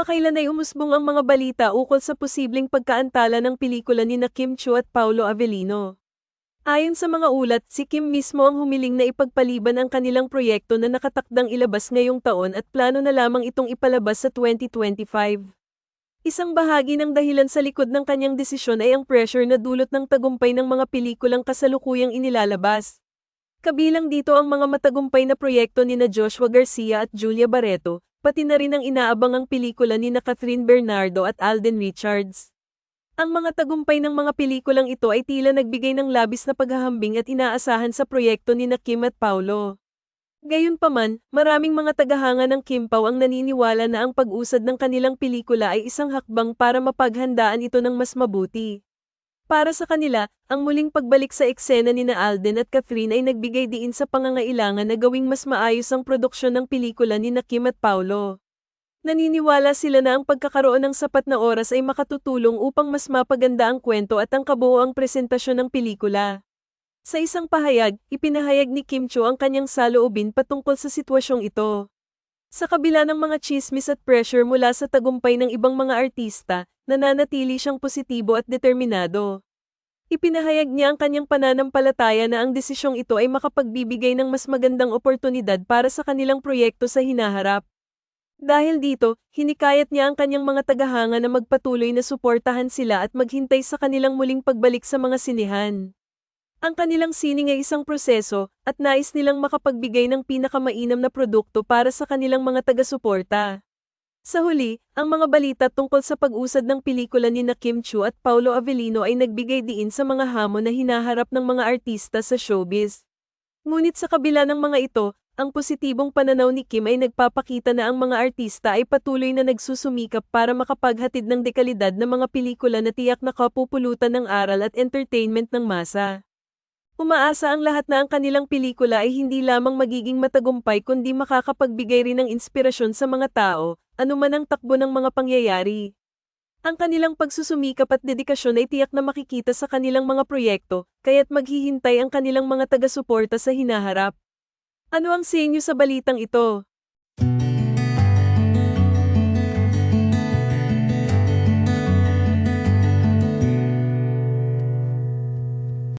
Kamakailan ay umusbong ang mga balita ukol sa posibleng pagkaantala ng pelikula ni na Kim Chu at Paulo Avellino. Ayon sa mga ulat, si Kim mismo ang humiling na ipagpaliban ang kanilang proyekto na nakatakdang ilabas ngayong taon at plano na lamang itong ipalabas sa 2025. Isang bahagi ng dahilan sa likod ng kanyang desisyon ay ang pressure na dulot ng tagumpay ng mga pelikulang kasalukuyang inilalabas. Kabilang dito ang mga matagumpay na proyekto ni na Joshua Garcia at Julia Barreto, pati na rin ang inaabangang pelikula ni na Catherine Bernardo at Alden Richards. Ang mga tagumpay ng mga pelikulang ito ay tila nagbigay ng labis na paghahambing at inaasahan sa proyekto ni na Kim at Paulo. Gayunpaman, maraming mga tagahanga ng Kim ang naniniwala na ang pag-usad ng kanilang pelikula ay isang hakbang para mapaghandaan ito ng mas mabuti. Para sa kanila, ang muling pagbalik sa eksena ni na Alden at Catherine ay nagbigay diin sa pangangailangan na gawing mas maayos ang produksyon ng pelikula ni na Kim at Paulo. Naniniwala sila na ang pagkakaroon ng sapat na oras ay makatutulong upang mas mapaganda ang kwento at ang kabuoang presentasyon ng pelikula. Sa isang pahayag, ipinahayag ni Kim Cho ang kanyang saloobin patungkol sa sitwasyong ito. Sa kabila ng mga chismis at pressure mula sa tagumpay ng ibang mga artista, nananatili siyang positibo at determinado. Ipinahayag niya ang kanyang pananampalataya na ang desisyong ito ay makapagbibigay ng mas magandang oportunidad para sa kanilang proyekto sa hinaharap. Dahil dito, hinikayat niya ang kanyang mga tagahanga na magpatuloy na suportahan sila at maghintay sa kanilang muling pagbalik sa mga sinihan. Ang kanilang sining ay isang proseso, at nais nilang makapagbigay ng pinakamainam na produkto para sa kanilang mga taga-suporta. Sa huli, ang mga balita tungkol sa pag-usad ng pelikula ni na Kim Chu at Paulo Avellino ay nagbigay diin sa mga hamon na hinaharap ng mga artista sa showbiz. Ngunit sa kabila ng mga ito, ang positibong pananaw ni Kim ay nagpapakita na ang mga artista ay patuloy na nagsusumikap para makapaghatid ng dekalidad na mga pelikula na tiyak na kapupulutan ng aral at entertainment ng masa. Umaasa ang lahat na ang kanilang pelikula ay hindi lamang magiging matagumpay kundi makakapagbigay rin ng inspirasyon sa mga tao, anuman ang takbo ng mga pangyayari. Ang kanilang pagsusumikap at dedikasyon ay tiyak na makikita sa kanilang mga proyekto, kaya't maghihintay ang kanilang mga taga-suporta sa hinaharap. Ano ang sa inyo sa balitang ito?